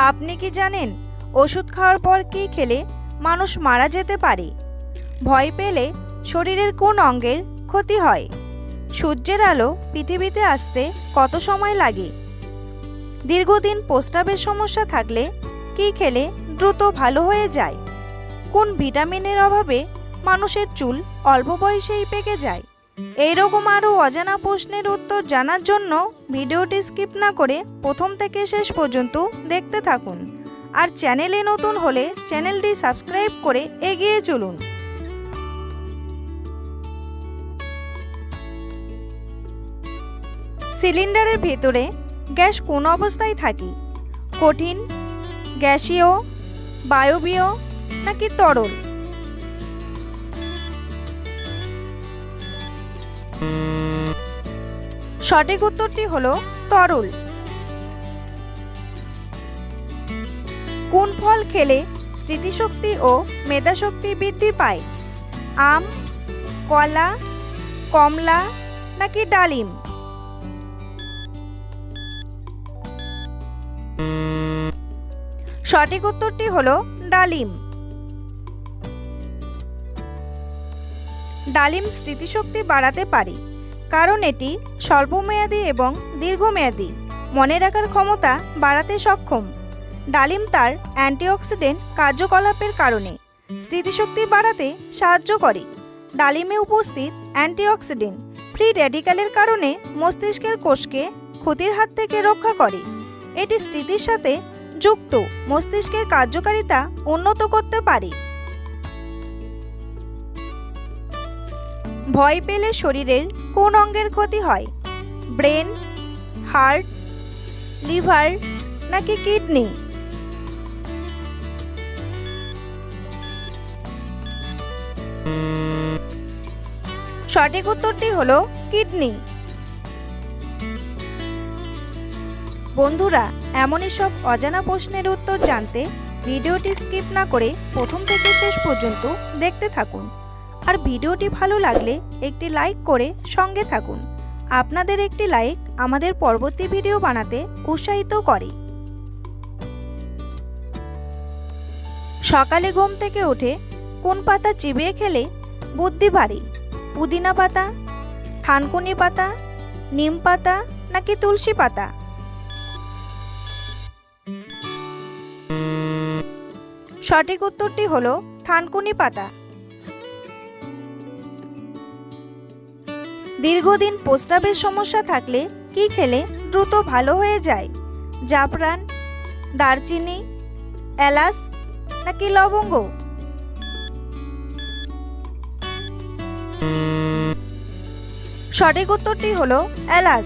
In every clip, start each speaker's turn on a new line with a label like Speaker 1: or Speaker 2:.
Speaker 1: আপনি কি জানেন ওষুধ খাওয়ার পর কী খেলে মানুষ মারা যেতে পারে? ভয় পেলে শরীরের কোন অঙ্গের ক্ষতি হয়? সূর্যের আলো পৃথিবীতে আসতে কত সময় লাগে? দীর্ঘদিন প্রস্রাবের সমস্যা থাকলে কী খেলে দ্রুত ভালো হয়ে যায়? কোন ভিটামিনের অভাবে মানুষের চুল অল্প বয়সেই পেকে যায়? এইরকম আরও অজানা প্রশ্নের উত্তর জানার জন্য ভিডিওটি স্কিপ না করে প্রথম থেকে শেষ পর্যন্ত দেখতে থাকুন। আর চ্যানেলে নতুন হলে চ্যানেলটি সাবস্ক্রাইব করে এগিয়ে চলুন। সিলিন্ডারের ভেতরে গ্যাস কোন অবস্থায় থাকে? কঠিন, গ্যাসীয়, বায়বীয় নাকি তরল? সঠিক উত্তরটি হল তরল। কোন ফল খেলে স্মৃতিশক্তি ও মেধাশক্তি বৃদ্ধি পায়? আম, কলা, কমলা নাকি ডালিম? সঠিক উত্তরটি হলো ডালিম। ডালিম স্মৃতিশক্তি বাড়াতে পারে। কারণ এটি স্বল্পমেয়াদী এবং দীর্ঘমেয়াদী। মনে রাখার ক্ষমতা বাড়াতে সক্ষম। ডালিম তার অ্যান্টিঅক্সিডেন্ট কার্যকলাপের কারণে স্মৃতিশক্তি বাড়াতে সাহায্য করে। ডালিমে উপস্থিত অ্যান্টিঅক্সিডেন্ট ফ্রি রেডিক্যালের কারণে মস্তিষ্কের কোষকে ক্ষতির হাত থেকে রক্ষা করে। এটি স্মৃতির সাথে যুক্ত। মস্তিষ্কের কার্যকারিতা উন্নত করতে পারে। ভয় পেলে শরীরের কোন অঙ্গের ক্ষতি হয়? ব্রেন, হার্ট, লিভার নাকি কিডনি? সঠিক উত্তরটি হলো কিডনি। বন্ধুরা, এমনই সব অজানা প্রশ্নের উত্তর জানতে ভিডিওটি স্কিপ না করে প্রথম থেকে শেষ পর্যন্ত দেখতে থাকুন। আর ভিডিওটি ভালো লাগলে একটি লাইক করে সঙ্গে থাকুন। আপনাদের একটি লাইক আমাদের পরবর্তী ভিডিও বানাতে উৎসাহিত করে। সকালে ঘুম থেকে উঠে কোন পাতা চিবিয়ে খেলে বুদ্ধি বাড়ে? পুদিনা পাতা, থানকুনি পাতা, নিম পাতা নাকি তুলসী পাতা? সঠিক উত্তরটি হলো থানকুনি পাতা। দীর্ঘদিন প্রস্রাবের সমস্যা থাকলে কি খেলে দ্রুত ভালো হয়ে যায়? জাফরান, দারচিনি, এলাচ নাকি লবঙ্গ? সঠিক উত্তরটি হলো এলাচ।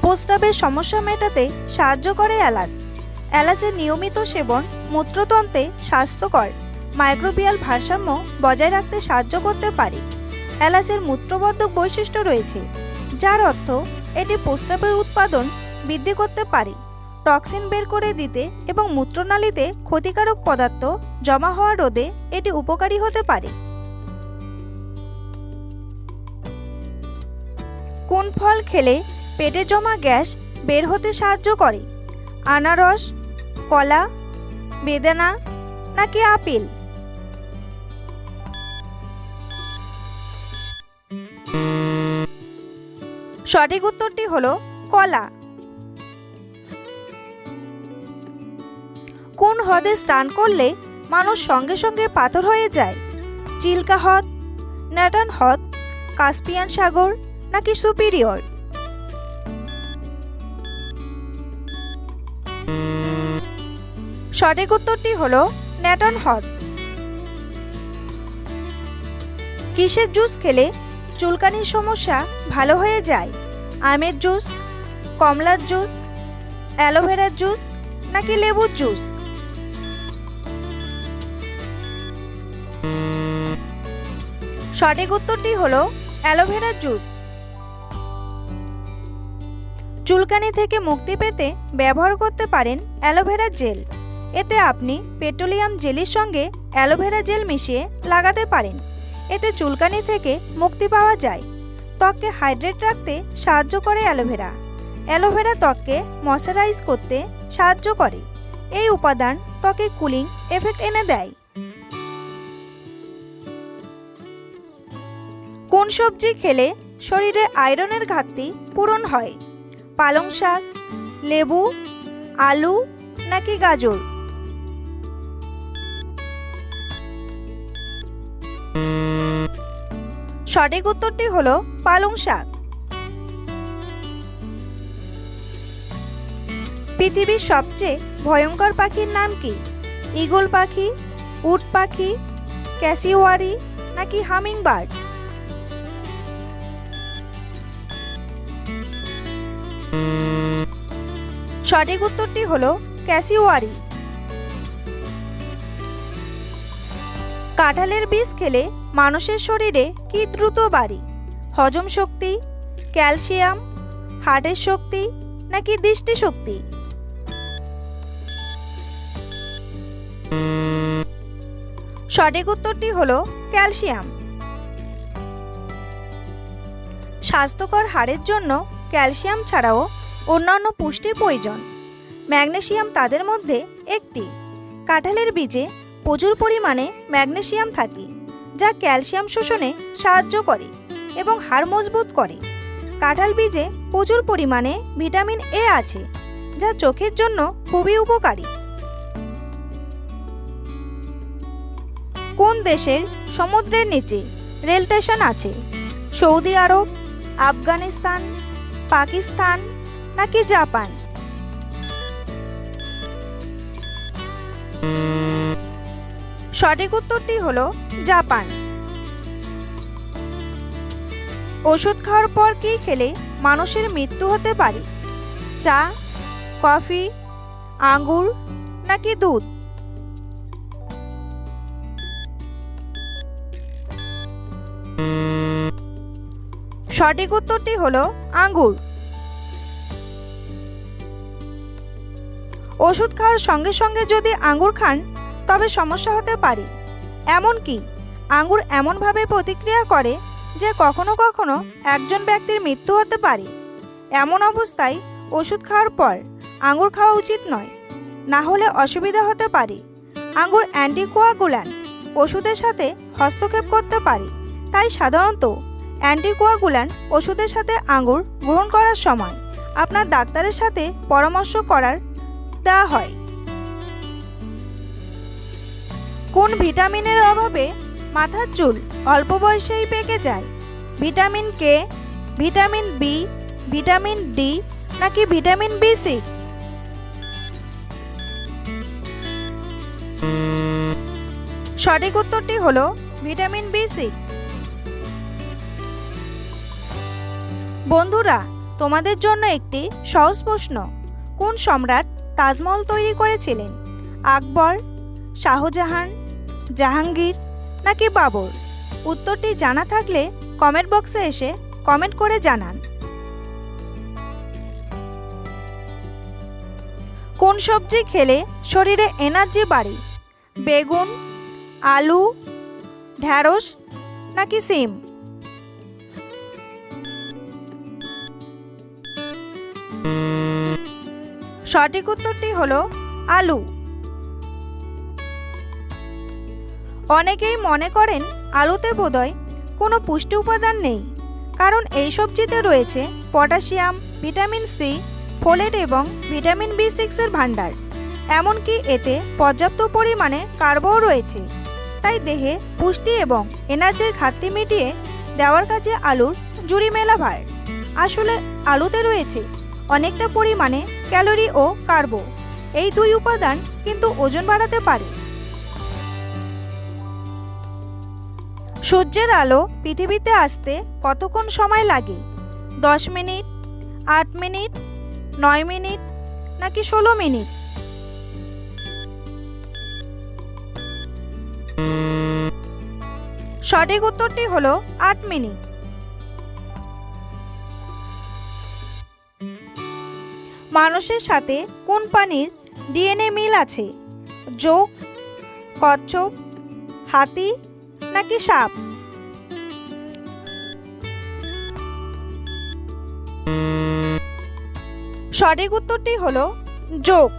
Speaker 1: প্রস্রাবের সমস্যা মেটাতে সাহায্য করে এলাচ। এলাচের নিয়মিত সেবন মূত্রতন্ত্রে স্বাস্থ্যকর। মাইক্রোবিয়াল ভারসাম্য বজায় রাখতে সাহায্য করতে পারে। এলাচের মূত্রবর্ধক বৈশিষ্ট্য রয়েছে, যার অর্থ এটি প্রস্রাবের উৎপাদন বৃদ্ধি করতে পারে। টক্সিন বের করে দিতে এবং মূত্রনালীতে ক্ষতিকারক পদার্থ জমা হওয়া রোধে এটি উপকারী হতে পারে। কোন ফল খেলে পেটে জমা গ্যাস বের হতে সাহায্য করে? আনারস, কলা, বেদানা নাকি আপেল? সঠিক উত্তরটি হলো কলা। কোন হ্রদে স্নান করলে মানুষ সঙ্গে সঙ্গে পাথর হয়ে যায়? চিল্কা হ্রদ, ন্যাটান হ্রদ, কাস্পিয়ান সাগর নাকি সুপিরিয়র? সঠিক উত্তরটি হলো ন্যাটন হ্রদ। কিসের জুস খেলে চুলকানির সমস্যা ভালো হয়ে যায়? আমের জুস, কমলার জুস, অ্যালোভেরার জুস নাকি লেবুর জুস? সঠিক উত্তরটি হলো অ্যালোভেরার জুস। চুলকানি থেকে মুক্তি পেতে ব্যবহার করতে পারেন অ্যালোভেরা জেল। এতে আপনি পেট্রোলিয়াম জেলির সঙ্গে অ্যালোভেরা জেল মিশিয়ে লাগাতে পারেন। এতে চুলকানি থেকে মুক্তি পাওয়া যায়। ত্বককে হাইড্রেট রাখতে সাহায্য করে অ্যালোভেরা। অ্যালোভেরা ত্বককে ময়শ্চারাইজ করতে সাহায্য করে। এই উপাদান ত্বকে কুলিং এফেক্ট এনে দেয়। কোন সবজি খেলে শরীরে আয়রনের ঘাটতি পূরণ হয়? পালং শাক, লেবু, আলু নাকি গাজর? সঠিক উত্তরটি হলো পালং শাক। পৃথিবীর সবচেয়ে ভয়ঙ্কর পাখির নাম কি? ঈগল পাখি, উট পাখি, ক্যাসিওয়ারি নাকি হামিং বার্ড সঠিক উত্তরটি হলো ক্যাসিওয়ারি। কাঁঠালের বীজ খেলে মানুষের শরীরে কি দ্রুত বাড়ে? হজম শক্তি, ক্যালসিয়াম, হার্টের শক্তি নাকি দৃষ্টিশক্তি? সঠিক উত্তরটি হলো ক্যালসিয়াম। স্বাস্থ্যকর হাড়ের জন্য ক্যালসিয়াম ছাড়াও অন্যান্য পুষ্টির প্রয়োজন। ম্যাগনেসিয়াম তাদের মধ্যে একটি। কাঁঠালের বীজে প্রচুর পরিমাণে ম্যাগনেসিয়াম থাকে, যা ক্যালসিয়াম শোষণে সাহায্য করে এবং হাড় মজবুত করে। কাঁঠাল বীজে প্রচুর পরিমাণে ভিটামিন এ আছে, যা চোখের জন্য খুবই উপকারী। কোন দেশের সমুদ্রের নিচে রেল স্টেশন আছে? সৌদি আরব, আফগানিস্তান, পাকিস্তান নাকি জাপান? সঠিক উত্তরটি হল জাপান। ওষুধ খাওয়ার পর কি খেলে মানুষের মৃত্যু হতে পারে? চা, কফি, আঙ্গুর নাকি দুধ? সঠিক উত্তরটি হল আঙ্গুর। ওষুধ খাওয়ার সঙ্গে সঙ্গে যদি আঙ্গুর খান তবে সমস্যা হতে পারে। এমনকি আঙ্গুর এমনভাবে প্রতিক্রিয়া করে যে কখনো কখনো একজন ব্যক্তির মৃত্যু হতে পারে। এমন অবস্থায় ওষুধ খাওয়ার পর আঙ্গুর খাওয়া উচিত নয়। না হলে অসুবিধা হতে পারে। আঙ্গুর অ্যান্টিকোয়াগুল্যান্ট ওষুধের সাথে হস্তক্ষেপ করতে পারে। তাই সাধারণত অ্যান্টিকোয়াগুল্যান্ট ওষুধের সাথে আঙ্গুর গ্রহণ করার সময় আপনার ডাক্তারের সাথে পরামর্শ করার দেওয়া হয়। কোন ভিটামিনের অভাবে মাথার চুল অল্প বয়সেই পেকে যায়? Vitamin K, vitamin B, vitamin D নাকি ভিটামিন বি সিক্স সঠিক উত্তরটি হলো ভিটামিন বি সিক্স বন্ধুরা, তোমাদের জন্য একটি সহজ প্রশ্ন। কোন সম্রাট তাজমহল তৈরি করেছিলেন? আকবর, শাহজাহান জাহাঙ্গীর নাকি বাবর? উত্তরটি জানা থাকলে কমেন্ট বক্সে এসে কমেন্ট করে জানান। কোন সবজি খেলে শরীরে এনার্জি বাড়ে? বেগুন, আলু, ঢ্যাঁড়স নাকি সিম? সঠিক উত্তরটি হলো আলু। অনেকেই মনে করেন আলুতে বোধহয় কোনো পুষ্টি উপাদান নেই, কারণ এই সবজিতে রয়েছে পটাশিয়াম, ভিটামিন সি, ফোলেট এবং ভিটামিন বি সিক্সের ভাণ্ডার। এমনকি এতে পর্যাপ্ত পরিমাণে কার্বও রয়েছে। তাই দেহে পুষ্টি এবং এনার্জির ঘাটতি মিটিয়ে দেওয়ার কাজে আলুর জুড়ি মেলা ভার। আসলে আলুতে রয়েছে অনেকটা পরিমাণে ক্যালোরি ও কার্বো এই দুই উপাদান কিন্তু ওজন বাড়াতে পারে। সূর্যের আলো পৃথিবীতে আসতে কতক্ষণ সময় লাগে? দশ মিনিট, আট মিনিট, নয় মিনিট, নাকি ষোলো মিনিট? সঠিক উত্তরটি হলো আট মিনিট। মানুষের সাথে কোন প্রাণীর ডিএনএ মিল আছে? যোগ, কচ্ছপ, হাতি নাকি সাপ? সঠিক উত্তরটি হলো যোগ।